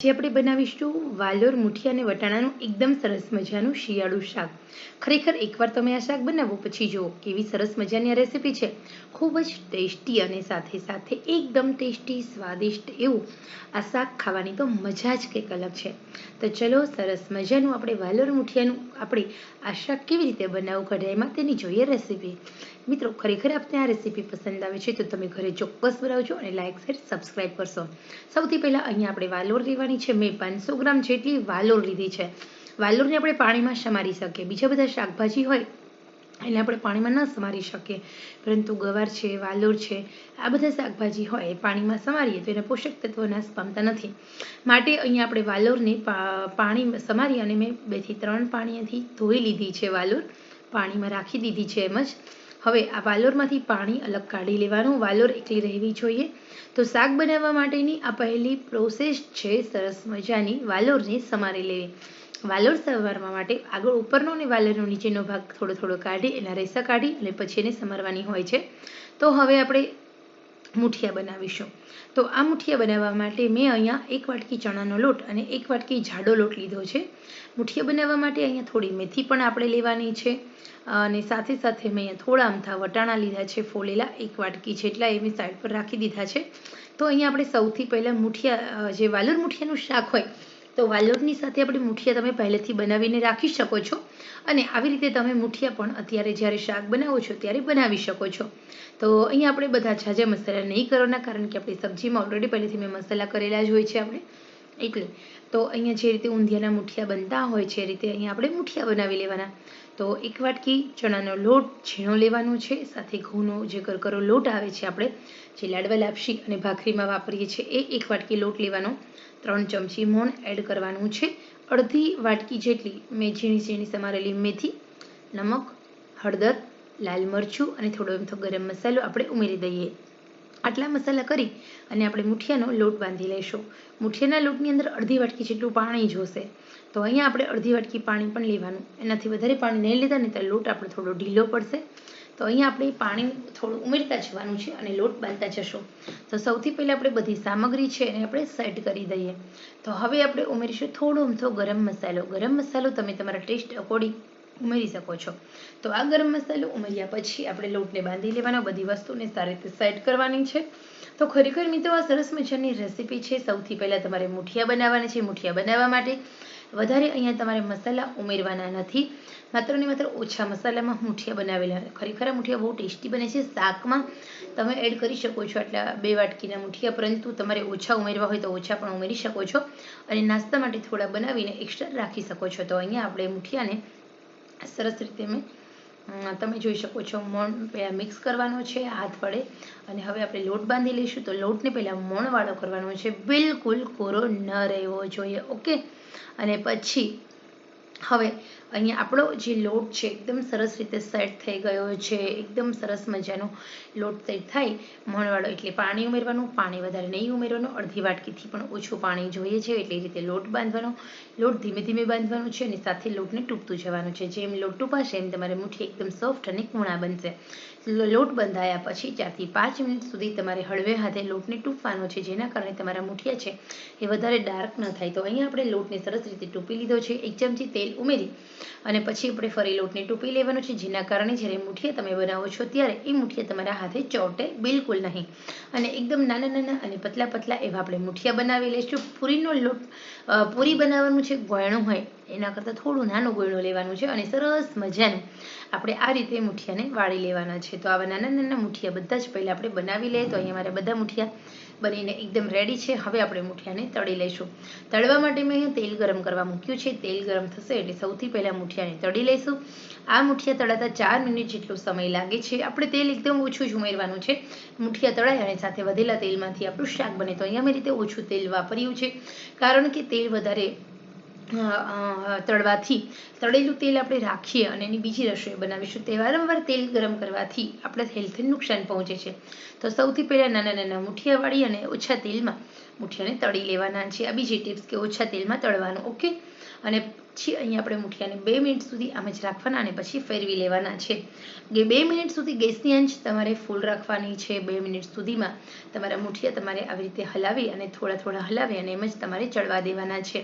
જે આપણે બનાવીશું, વાલોર, મુઠિયા અને વટાણાનું એકદમ સરસ મજાનું શિયાળુ શાક. ખરેખર એકવાર તમે આ શાક બનાવો, પછી જુઓ કેવી સરસ મજાની આ રેસીપી છે. ખૂબ જ ટેસ્ટી અને સાથે સાથે એકદમ ટેસ્ટી, સ્વાદિષ્ટ એવું આ શાક ખાવાની તો મજા જ કંઈક અલગ છે. તો ચલો સરસ મજાનું આપણે વાલોર, મુઠિયાનું આપણે આ શાક કેવી રીતે બનાવવું, કઢાઈમાં તેની જોઈએ રેસીપી. મિત્રો, ખરેખર આપને આ રેસીપી પસંદ આવે છે, તો તમે ઘરે ચોક્કસ બનાવજો અને લાઇક શેર સબસ્ક્રાઈબ કરશો. સૌથી પહેલાં અહીંયા આપણે વાલોર લેવાની છે. મેં પાંચસો ગ્રામ જેટલી વાલોર લીધી છે. વાલોરને આપણે પાણીમાં સમારી શકીએ. બીજા બધા શાકભાજી હોય એટલે આપણે પાણીમાં ન સમારી શકીએ. પરંતુ ગવાર છે, વાલોર છે, આ બધા શાકભાજી હોય, એ પાણીમાં સમારીએ તો એના પોષક તત્વો નાશ પામતા નથી. માટે અહીંયા આપણે વાલોરને પાણી સમારી અને મેં બેથી ત્રણ પાણીથી ધોઈ લીધી છે વાલોર. પાણીમાં રાખી દીધી છે એમ જ. હવે આ વાલોરમાંથી પાણી અલગ કાઢી લેવાનું. વાલોર એકલી રહેવી જોઈએ. તો શાક બનાવવા માટેની આ પહેલી પ્રોસેસ છે સરસ મજાની. વાલોરને સમારી લેવી. વાલોર સવારવા માટે આગળ ઉપરનો અને વાલોરનો નીચેનો ભાગ થોડો થોડો કાઢી, એના રેસા કાઢી અને પછી એને સમારવાની હોય છે. તો હવે આપણે મુઠિયા બનાવીશું. તો આ મુઠિયા બનાવવા માટે મેં અહીંયા એક વાટકી ચણાનો લોટ અને એક વાટકી જાડો લોટ લીધો છે. મુઠિયા બનાવવા માટે અહીંયા થોડી મેથી પણ આપણે લેવાની છે અને સાથે સાથે મેં અહીંયા થોડા અમથા વટાણા લીધા છે, ફોલેલા એક વાટકી જેટલા એ મેં સાઈડ પર રાખી દીધા છે. તો અહીંયા આપણે સૌથી પહેલાં મુઠિયા જે વાલુર મુઠિયાનું શાક હોય તો વાલોરની સાથે આપણે મુઠિયા તમે પહેલેથી બનાવીને રાખી શકો છો અને આવી રીતે તમે મુઠિયા પણ અત્યારે જ્યારે શાક બનાવો છો ત્યારે બનાવી શકો છો. તો અહીંયા આપણે બધા ઝાઝા મસાલા નહીં કરવાના કારણ કે આપણી સબ્જીમાં ઓલરેડી પહેલેથી મેં મસાલા કરેલા જ હોય છે આપણે. એટલે તો અહીંયા જે રીતે ઊંધિયાના મુઠિયા બનતા હોય છે એ રીતે અહીંયા આપણે મુઠિયા બનાવી લેવાના. તો એક વાટકી ચણાનો લોટ ઝીણો લેવાનો છે, સાથે ઘઉંનો જે કરકરો લોટ આવે છે આપણે, જે લાડવા લાપસી અને ભાખરીમાં વાપરીએ છીએ એ એક વાટકી લોટ લેવાનો. ત્રણ ચમચી મોણ એડ કરવાનું છે. અડધી વાટકી જેટલી મેં ઝીણી ઝીણી સમારેલી મેથી, નમક, હળદર, લાલ મરચું અને થોડો એમ તો ગરમ મસાલો આપણે ઉમેરી દઈએ. આટલા મસાલા કરી અને આપણે મુઠિયાનો લોટ બાંધી લઈશું મુઠિયાના લોટની અંદર અડધી વાટકી જેટલું પાણી જોશે. તો અહીંયા આપણે અડધી વાટકી પાણી પણ લેવાનું. એનાથી વધારે પાણી નહીં લેતા ને તો લોટ આપણે થોડો ઢીલો પડશે. તો અહીંયા આપણે પાણી થોડું ઉમેરતા જવાનું છે અને લોટ બાંધતા જશું. તો સૌથી પહેલાં આપણે બધી સામગ્રી છે એને આપણે સેટ કરી દઈએ. તો હવે આપણે ઉમેરીશું થોડો અમથો ગરમ મસાલો. ગરમ મસાલો તમે તમારા ટેસ્ટ અકોર્ડિંગ ઉમેરી શકો છો. તો આ ગરમ મસાલો ઉમેર્યા પછી આપણે લોટને બાંધી લેવાનો, બધી વસ્તુને સારી રીતે સેટ કરવાની છે. તો ખરેખર મિત્રો આ સરસ મજાની રેસીપી છે. સૌથી પહેલાં તમારે મુઠિયા બનાવવાના છે. મુઠિયા બનાવવા માટે વધારે અહીંયા તમારે મસાલા ઉમેરવાના નથી. માત્ર ને માત્ર ઓછા મસાલામાં મૂઠિયા બનાવેલા ખરેખર મૂઠિયા બહુ ટેસ્ટી બને છે. શાકમાં તમે એડ કરી શકો છો આટલા બે વાટકીના મૂઠિયા, પરંતુ તમારે ઓછા ઉમેરવા હોય તો ઓછા પણ ઉમેરી શકો છો. અને નાસ્તા માટે થોડા બનાવીને એક્સ્ટ્રા રાખી શકો છો. તો અહીંયા આપણે મૂઠિયાને સરસ રીતે મેં તમે જોઈ શકો છો, મોણ પહેલાં મિક્સ કરવાનો છે હાથ વડે. અને હવે આપણે લોટ બાંધી લઈશું. તો લોટને પહેલાં મોણવાળો કરવાનો છે. બિલકુલ કોરો ન રહેવો જોઈએ. ઓકે? અને પછી હવે અહીંયા આપણો જે લોટ છે, એકદમ સરસ રીતે સેટ થઈ ગયો છે, એકદમ સરસ મજાનો લોટ સેટ થાય, મણવાળો એટલે પાણી ઉમેરવાનું, પાણી વધારે નહીં ઉમેરવાનું, અડધી વાટકીથી પણ ઓછું પાણી જોઈએ છે, એટલે રીતે લોટ બાંધવાનો, લોટ ધીમે ધીમે બાંધવાનો છે અને સાથે લોટને તૂટતું જવાનું છે. જેમ લોટ તૂપાશે એમ તમારે મુઠ્ઠી એકદમ સોફ્ટ અને કૂણા બનશે. લોટ બંધાયા પછી ચારથી પાંચ મિનિટ સુધી તમારે હળવે હાથે લોટને ટૂંપવાનો છે, જેના કારણે તમારા મુઠિયા છે એ વધારે ડાર્ક ન થાય. તો અહીંયા આપણે લોટને સરસ રીતે ટૂંપી લીધો છે, એક ચમચી તેલ ઉમેરી અને પછી આપણે ફરી લોટને ટૂંપી લેવાનો છે, જેના કારણે જ્યારે મુઠિયા તમે બનાવો છો ત્યારે એ મુઠિયા તમારા હાથે ચોટે બિલકુલ નહીં. અને એકદમ નાના નાના અને પતલા પતલા એવા આપણે મુઠિયા બનાવી લઈશું. પૂરીનો લોટ પૂરી બનાવવાનું છે, ગોયણું હોય એના કરતાં થોડું નાનું ગોળો લેવાનું છે અને સરસ મજાનું આપણે આ રીતે મુઠિયાને વાળી લેવાના છે. તો આવા નાના નાના મુઠિયા બધા જ પહેલાં આપણે બનાવી લઈએ. તો અહીંયા મારા બધા મુઠિયા બનીને એકદમ રેડી છે. હવે આપણે મુઠિયાને તળી લઈશું. તળવા માટે મેં અહીંયા તેલ ગરમ કરવા મૂક્યું છે. તેલ ગરમ થશે એટલે સૌથી પહેલાં મુઠિયાને તળી લઈશું. આ મુઠિયા તળાતા ચાર મિનિટ જેટલો સમય લાગે છે. આપણે તેલ એકદમ ઓછું જ ઉમેરવાનું છે. મુઠિયા તળાય અને સાથે વધેલા તેલમાંથી આપણું શાક બને. તો અહીંયા મેં રીતે ઓછું તેલ વાપર્યું છે. કારણ કે તેલ વધારે તળવાથી, તળેલું તેલ આપણે રાખીએ અને એની બીજી રસોઈ બનાવીશું. તે વારંવાર તેલ ગરમ કરવાથી આપણે હેલ્થને નુકસાન પહોંચે છે. તો સૌથી પહેલાં નાના નાના મુઠિયાવાળી અને ઓછા તેલમાં મુઠિયાને તળી લેવાના છે. આ બીજી ટિપ્સ કે ઓછા તેલમાં તળવાનું ઓકે અને પછી અહીંયા આપણે મુઠિયાને બે મિનિટ સુધી આમ જ રાખવાના અને પછી ફેરવી લેવાના છે. કે બે મિનિટ સુધી ગેસની આંચ તમારે ફૂલ રાખવાની છે, બે મિનિટ સુધીમાં તમારા મુઠિયા તમારે આવી રીતે હલાવી અને થોડા થોડા હલાવી અને એમ જ તમારે ચડવા દેવાના છે.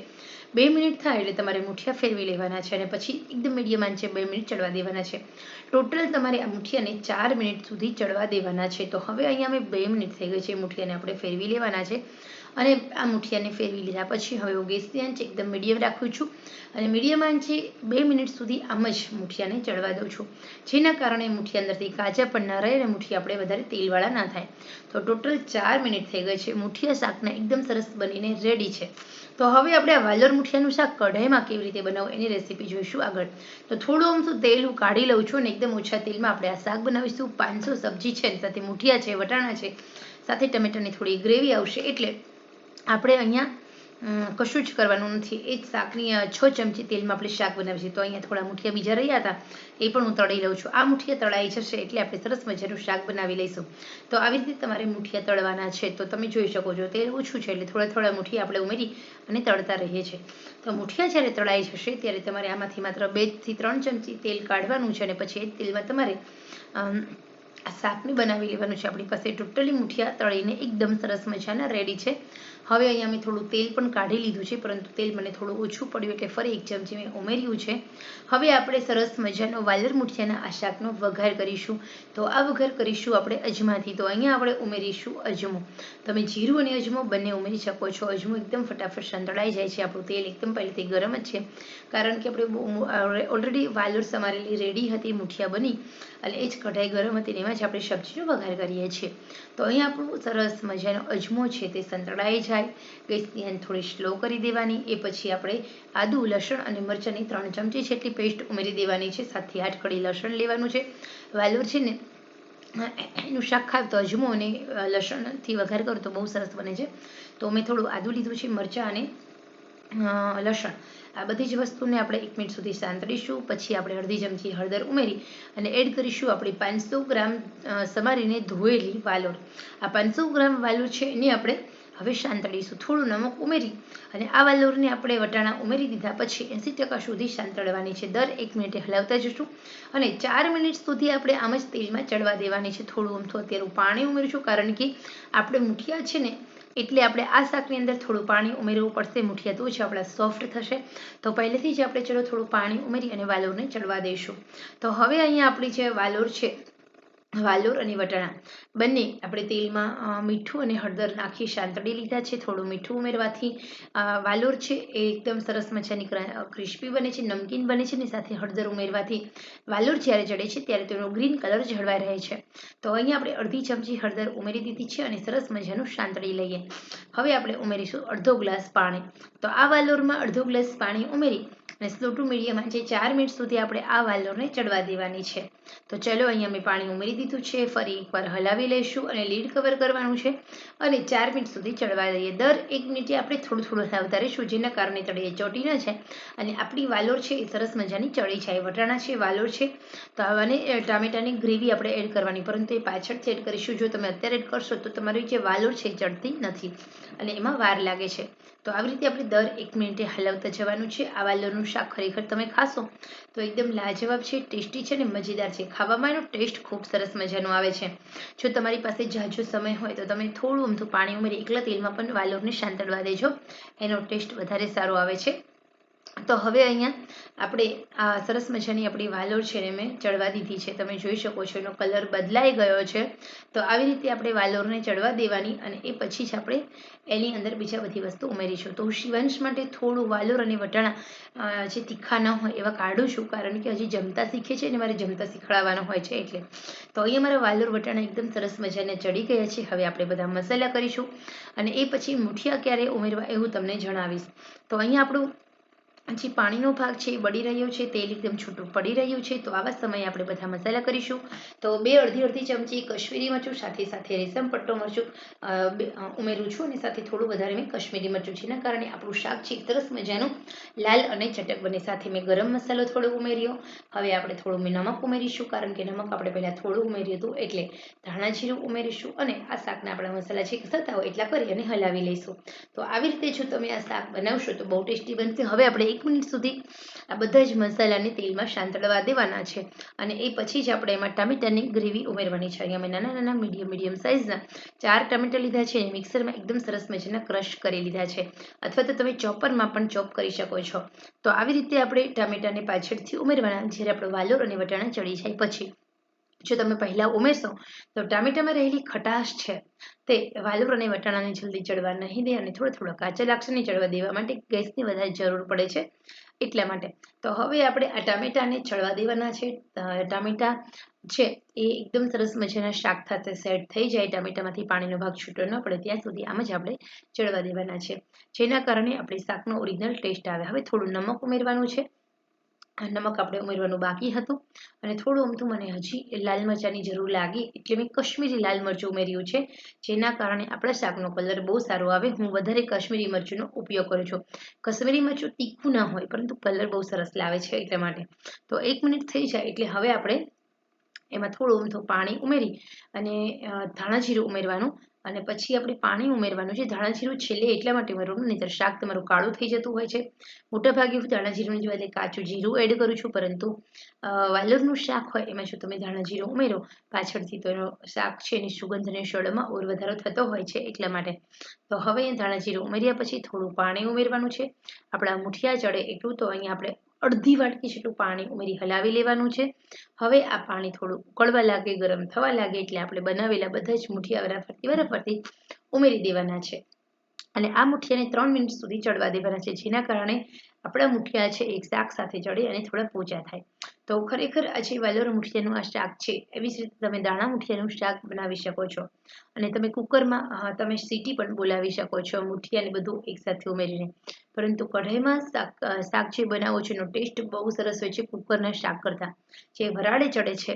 બે મિનિટ થાય એટલે તમારે મુઠિયા ફેરવી લેવાના છે અને પછી એકદમ મીડિયમ આંચે બે મિનિટ ચડવા દેવાના છે. ટોટલ તમારે આ મુઠિયાને ચાર મિનિટ સુધી ચડવા દેવાના છે. તો હવે અહીંયા અમે બે મિનિટ થઈ ગઈ છે મુઠિયાને આપણે ફેરવી લેવાના છે. અને આ મુઠિયાને ફેરવી લીધા. પછી હવે હું ગેસની આંચ એકદમ મીડિયમ રાખું છું અને મીડિયમ આંચે બે મિનિટ સુધી આમ જ મુઠિયાને ચડવા દઉં છું. જેના કારણે મુઠિયા અંદરથી કાચા પણ ન રહે અને મુઠિયા આપણે વધારે તેલવાળા ના થાય. તો ટોટલ ચાર મિનિટ થઈ ગઈ છે. મુઠિયા શાકના એકદમ સરસ બનીને રેડી છે. તો હવે આપણે આ વાલોર મુઠિયાનું શાક કઢાઈમાં કેવી રીતે બનાવવું એની રેસીપી જોઈશું આગળ. તો થોડું અમથું તેલ હું કાઢી લઉં છું અને એકદમ ઓછા તેલમાં આપણે આ શાક બનાવીશું. પાંચસો સબ્જી છે સાથે મુઠિયા છે, વટાણા છે, સાથે ટમેટાની થોડી ગ્રેવી આવશે એટલે આપણે અહીંયા કશું જ કરવાનું નથી. એ જ શાકની છ ચમચી તેલમાં આપણે શાક બનાવીએ તો અહીંયા થોડા મુઠિયા બીજા રહ્યા હતા, એ પણ હું તળી લઉં છું. આ મુઠિયા તળાઈ જશે એટલે આપણે સરસ મજાનું શાક બનાવી લઈશું. તો આવી રીતે તમારે મુઠિયા તળવાના છે. તો તમે જોઈ શકો છો, તેલ ઓછું છે એટલે થોડા થોડા મુઠિયા આપણે ઉમેરી અને તળતા રહીએ છીએ. તો મુઠિયા જ્યારે તળાઈ જશે, ત્યારે તમારે આમાંથી માત્ર બેથી ત્રણ ચમચી તેલ કાઢવાનું છે અને પછી એ તેલમાં તમારે શાકને બનાવી લેવાનું છે. આપણી પાસે ટોટલી મુઠિયા તળીને એકદમ સરસ મજાના રેડી છે. હવે અહીંયા મેં થોડું તેલ પણ કાઢી લીધું છે, પરંતુ તેલ મને થોડું ઓછું પડ્યું એટલે ફરી એક ચમચી મેં ઉમેર્યું છે. હવે આપણે સરસ મજાનો વાલર મુઠિયાના આ શાકનો વઘાર કરીશું. તો આ વઘાર કરીશું આપણે અજમાથી. તો અહીંયા આપણે ઉમેરીશું અજમો. તમે જીરું અને અજમો બંને ઉમેરી શકો છો. અજમો એકદમ ફટાફટ સંતળાઈ જાય છે. આપણું તેલ એકદમ પહેલેથી ગરમ જ છે. કારણ કે આપણે ઓલરેડી વાલર સમારેલી રેડી હતી, મુઠિયા બની. અને એ જ કઢાઈ ગરમ હતી એમાં જ આપણે સબ્જીનો વઘાર કરીએ છીએ. તો અહીંયા આપણું સરસ મજાનો અજમો છે તે સંતળાઈ જાય. ગેસની આંચ થોડી સ્લો કરી દેવાની, એ પછી આપણે આદુ, લસણ અને મરચાંની ત્રણ ચમચી જેટલી પેસ્ટ ઉમેરી દેવાની છે. સાથે આઠ કડી લસણ લેવાનું છે. વાલોર છે ને, એનું શાક ખાવ તો અજમો અને લસણથી વઘાર કરો તો બહુ સરસ બને છે. તો મેં થોડું આદુ લીધું છે, મરચાં અને લસણ. આ બધી જ વસ્તુને આપણે એક મિનિટ સુધી સાંતળીશું. પછી આપણે અડધી ચમચી હળદર ઉમેરી અને એડ કરીશું આપણી પાંચસો ગ્રામ સમારીને ધોયેલી વાલોર આ પાંચસો ગ્રામ વાલોર છે એની આપણે હવે સાંતળીશું થોડું નમક ઉમેરી અને આ વાલોરને આપણે વટાણા ઉમેરી દીધા પછી એંસી ટકા સુધી સાંતળવાની છે. દર એક મિનિટે હલાવતા જશું અને ચાર મિનિટ સુધી આપણે આમ જ તેલમાં ચડવા દેવાની છે. થોડું અમથું અત્યારે પાણી ઉમેરીશું કારણ કે આપણે મુઠિયા છે ને, એટલે આપણે આ શાકની અંદર થોડું પાણી ઉમેરવું પડશે. મુઠિયા તો જ આપણા સોફ્ટ થશે. તો પહેલેથી જ આપણે ચલો થોડું પાણી ઉમેરી અને વાલોરને ચડવા દઈશું. તો હવે અહીંયા આપણી જે વાલોર છે વાલોર અને વટાણા. બંને આપણે તેલમાં મીઠું અને હળદર નાખી શાંતળી લીધા છે. થોડું મીઠું ઉમેરવાથી વાલોર છે એ એકદમ સરસ મજાની ક્રિસ્પી બને છે, નમકીન બને છે અને સાથે હળદર ઉમેરવાથી. વાલોર જ્યારે જડે છે ત્યારે તેનો ગ્રીન કલર જળવાઈ રહે છે. તો અહીંયા આપણે અડધી ચમચી હળદર ઉમેરી દીધી છે અને સરસ મજાનું શાંતળી લઈએ. હવે આપણે ઉમેરીશું અડધો ગ્લાસ પાણી. તો આ વાલોરમાં અડધો ગ્લાસ પાણી ઉમેરી અને સ્લો ટુ મીડિયમ આંચે ચાર મિનિટ સુધી આપણે આ વાલોરને ચડવા દેવાની છે. તો ચલો અહીંયા મેં પાણી ઉમેરી દીધું છે, ફરી એકવાર હલાવી લઈશું અને લીડ કવર કરવાનું છે અને ચાર મિનિટ સુધી ચડવા દઈએ. દર એક મિનિટે આપણે થોડું થોડું હલાવતા રહીશું, જેના કારણે તળીએ ચોટી ન છે અને આપણી વાલોર છે એ સરસ મજાની ચડી જાય. વટાણા છે, વાલોર છે, તો આવાને ટામેટાની ગ્રેવી આપણે એડ કરવાની. પરંતુ એ પાછળથી એડ કરીશું. જો તમે અત્યારે એડ કરશો તો તમારી જે વાલોર છે ચડતી નથી અને એમાં વાર લાગે છે. તો આવી રીતે આપણે દર એક મિનિટે હલાવતા જવાનું છે. આ વાલોનું શાક ખરેખર તમે ખાશો તો એકદમ લાજવાબ છે, ટેસ્ટી છે ને મજેદાર છે. ખાવામાં એનો ટેસ્ટ ખૂબ સરસ મજાનો આવે છે. જો તમારી પાસે જાજો સમય હોય તો તમે થોડું અમથું પાણી ઉમેરી એકલા તેલમાં પણ વાલોરને શાંતળવા દેજો. એનો ટેસ્ટ વધારે સારો આવે છે. તો હવે અહીંયા આપણે આ સરસ મજાની આપણી વાલોર છે ને મેં ચડવા દીધી છે. તમે જોઈ શકો છો એનો કલર બદલાઈ ગયો છે. તો આવી રીતે આપણે વાલોરને ચડવા દેવાની અને એ પછી જ આપણે એની અંદર બીજા બધી વસ્તુ ઉમેરીશું. તો હું શિવંશ માટે થોડું વાલોર અને વટાણા જે તીખા ન હોય એવા કાઢું છું કારણ કે હજી જમતા શીખે છે અને મારે જમતા શીખવાડવાના હોય છે એટલે. તો અહીંયા મારા વાલોર, વટાણા એકદમ સરસ મજાને ચડી ગયા છે. હવે આપણે બધા મસાલા કરીશું અને એ પછી મુઠિયા ક્યારે ઉમેરવા એવું તમને જણાવીશ. તો અહીંયા આપણું જે પાણીનો ભાગ છે એ બળી રહ્યો છે, તેલ એકદમ છૂટું પડી રહ્યું છે, તો આવા સમયે આપણે બધા મસાલા કરીશું. તો બે અડધી અડધી ચમચી કશ્મીરી મરચું, સાથે સાથે રેશમ પટ્ટો મરચું ઉમેરું છું અને સાથે થોડું વધારે મેં કશ્મીરી મરચું, જેના કારણે આપણું શાક છે સરસ મજાનું લાલ અને ચટક બને. સાથે મેં ગરમ મસાલો થોડો ઉમેર્યો. હવે આપણે થોડું મેં, નમક ઉમેરીશું, કારણ કે નમક આપણે પહેલાં થોડું ઉમેર્યું હતું, એટલે ધાણા જીરું ઉમેરીશું અને આ શાકના આપણા મસાલા છે થતા હોય એટલા કરી અને હલાવી લઈશું. તો આવી રીતે જો તમે આ શાક બનાવશો તો બહુ ટેસ્ટી બનશે. હવે આપણે એક મિનિટ સુધી આ બધા જ મસાલાને તેલમાં શાંતળવા દેવાના છે. અને એ પછી જ આપણે એમાં ટામેટાની ગ્રેવી ઉમેરવાની છે. અહીંયા મેં નાના નાના મીડિયમ મીડિયમ સાઇઝના ચાર ટામેટા લીધા છે અને મિક્સરમાં એકદમ સરસ મજાના ક્રશ કરી લીધા છે. અથવા તો તમે ચોપરમાં પણ ચોપ કરી શકો છો. તો આવી રીતે આપણે ટામેટાને પાછળથી ઉમેરવાના, જ્યારે આપણો વાલોર અને વટાણા ચડી જાય પછી. જો તમે પહેલાં ઉમેરશો, તો ટામેટામાં રહેલી ખટાશ છે, તે વાલુર અને વટાણાને જલ્દી ચડવા નહીં દે અને થોડો થોડો કાચા લાક્ષણને ચડવા દેવા માટે ગેસની વધારે જરૂર પડે છે. એટલા માટે તો હવે આપણે આ ટામેટાને ચડવા દેવાના છે. ટામેટા છે એ એકદમ સરસ મજાના શાક સાથે સેટ થઈ જાય, ટામેટામાંથી પાણીનો ભાગ છૂટો ન પડે, ત્યાં સુધી આમ જ આપણે ચડવા દેવાના છે. જેના કારણે આપણે શાકનો ઓરિજિનલ ટેસ્ટ આવે. હવે થોડું નમક ઉમેરવાનું છે. નમક આપણે ઉમેરવાનું બાકી હતું. અને થોડું અમથું મને હજી લાલ મરચાંની જરૂર લાગી, એટલે મેં કશ્મીરી લાલ મરચું ઉમેર્યું છે, જેના કારણે આપણા શાકનો કલર બહુ સારો આવે. હું વધારે કશ્મીરી મરચુંનો ઉપયોગ કરું છું. કશ્મીરી મરચું તીખું ના હોય, પરંતુ કલર બહુ સરસ લાવે છે એટલા માટે. તો એક મિનિટ થઈ જાય, એટલે હવે આપણે એમાં થોડું અમથું પાણી ઉમેરી અને ધાણા જીરું ઉમેરવાનું. અને પછી આપણે પાણી ઉમેરવાનું છે. ધાણા જીરું છેલ્લે એટલા માટે ઉમેરવાનું, નહીંતર શાક તમારું કાળું થઈ જતું હોય છે. મોટાભાગે હું ધાણા જોવા એટલે કાચું જીરું એડ કરું છું, પરંતુ વાલોરનું શાક હોય, એમાં જો તમે ધાણા જીરું ઉમેરો, પાછળથી તો એનો શાક છે એની સુગંધ અને શળમાં ઓર વધારો થતો હોય છે એટલા માટે. તો હવે ધાણાજીરું ઉમેર્યા પછી થોડું પાણી ઉમેરવાનું છે. આપણા મુઠિયા ચડે એટલું, તો અહીંયા આપણે અડધી વાટકી જેટલું પાણી ઉમેરી હલાવી લેવાનું છે. હવે આ પાણી થોડું ઉકળવા લાગે, ગરમ થવા લાગે એટલે આપણે બનાવેલા બધા જ મુઠિયા વરાફરતી વરાફરતી ઉમેરી દેવાના છે. અને આ મુઠિયાને ત્રણ મિનિટ સુધી ચડવા દેવાના છે, જેના કારણે આપણા મુઠિયા છે એક શાક સાથે ચડે અને થોડા પોચા થાય. તો ખરેખર આજે વાલોર મુઠિયાનું આ શાક છે, એવી જ રીતે તમે દાણા મુઠિયાનું શાક બનાવી શકો છો. અને તમે કુકરમાં તમે સીટી પણ બોલાવી શકો છો, મુઠિયાને બધું એકસાથે ઉમેરીને. પરંતુ કઢાઈમાં શાક શાક જે બનાવો છો, એનો ટેસ્ટ બહુ સરસ હોય છે કુકરના શાક કરતાં. જે વરાળે ચડે છે,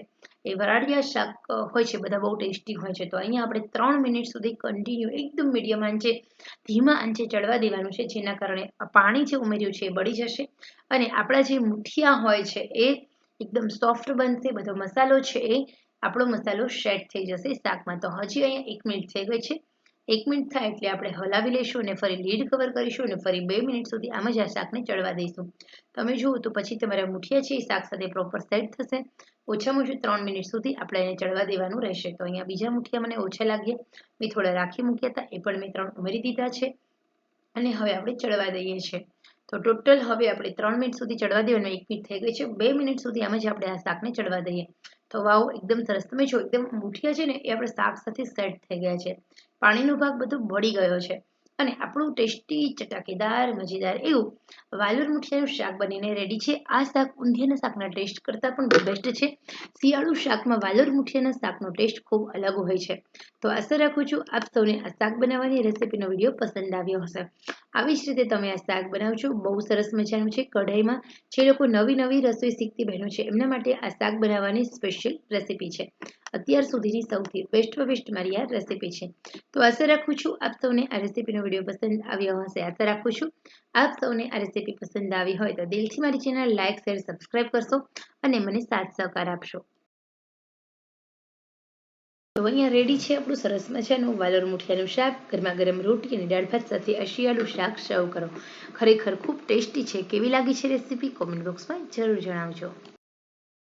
એ વરાળિયા શાક હોય છે, બધા બહુ ટેસ્ટી હોય છે. તો અહીંયા આપણે ત્રણ મિનિટ સુધી કન્ટિન્યુ એકદમ મીડિયમ આંચે, ધીમા આંચે ચડવા દેવાનું છે, જેના કારણે પાણી જે ઉમેર્યું છે એ બળી જશે. અને આપણા જે મુઠિયા હોય છે એ એકદમ સોફ્ટ બનશે, બધો મસાલો છે એ, આપણો મસાલો સેટ થઈ જશે શાકમાં. તો હજી અહીંયા એક મિનિટ થઈ ગઈ છે. એક મિનિટ થાય એટલે આપણે હલાવી લઈશું અને ફરી લીડ કવર કરીશું અને ફરી બે મિનિટ સુધી આમ જ આ શાકને ચડવા દઈશું. તમે જુઓ તો પછી તમારા મુઠિયા છે એ શાક સાથે પ્રોપર સેટ થશે. ઓછામાં ઓછું ત્રણ મિનિટ સુધી આપણે એને ચડવા દેવાનું રહેશે. તો અહીંયા બીજા મુઠિયા મને ઓછા લાગ્યા. મેં થોડા રાખી મૂક્યા હતા, એ પણ મેં ત્રણ ઉમેરી દીધા છે. અને હવે આપણે ચડવા દઈએ છીએ. તો ટોટલ હવે આપણે ત્રણ મિનિટ સુધી ચડવા દેવાનું એક મિનિટ થઈ ગઈ છે. બે મિનિટ સુધી આમ જ આપણે આ શાકને ચડવા દઈએ. તો વાવ, એકદમ સરસ. તમે જો, એકદમ મુઠિયા છે ને, એ આપણે શાક સાથે સેટ થઈ ગયા છે. પાણીનો ભાગ બધો બળી ગયો છે. અને આપણું ટેસ્ટી, ચટાકેદાર, મજેદાર એવું વાલુર મુઠિયાનું શાક બનીને રેડી છે. આ શાક ઊંધિયાના શાકના ટેસ્ટ કરતાં પણ બેસ્ટ છે. શિયાળુ શાકમાં વાલુર મુઠિયાના શાકનો ટેસ્ટ ખૂબ અલગ હોય છે. તો આશા રાખું છું આપ સૌને આ શાક બનાવવાની રેસીપીનો વીડિયો પસંદ આવ્યો હશે. આવી જ રીતે તમે આ શાક બનાવજો. બહુ સરસ મજાનું છે. કઢાઈમાં જે લોકો નવી નવી રસોઈ શીખતી બહેનો છે, એમના માટે આ શાક બનાવવાની સ્પેશિયલ રેસીપી છે. અત્યાર સુધીની સૌથી બેસ્ટમાં બેસ્ટ મારી આ રેસીપી છે. તો આશા રાખું છું આપ સૌને આ રેસીપીનો વીડિયો પસંદ આવ્યો હશે. આશા રાખું છું આપ સૌને આ રેસીપી પસંદ આવી હોય તો દિલથી મારી ચેનલ લાઇક શેર સબસ્ક્રાઈબ કરશો અને મને સાથ સહકાર આપશો. તો અહીંયા રેડી છે આપણું સરસ મજાનું વાલોર મુઠિયાનું શાક, ગરમા ગરમ રોટી અને દાળ ભાત સાથે અશિયાળું શાક સર્વ કરો. ખરેખર ખૂબ ટેસ્ટી છે. કેવી લાગી છે રેસીપી? કોમેન્ટ બોક્સમાં જરૂર જણાવજો.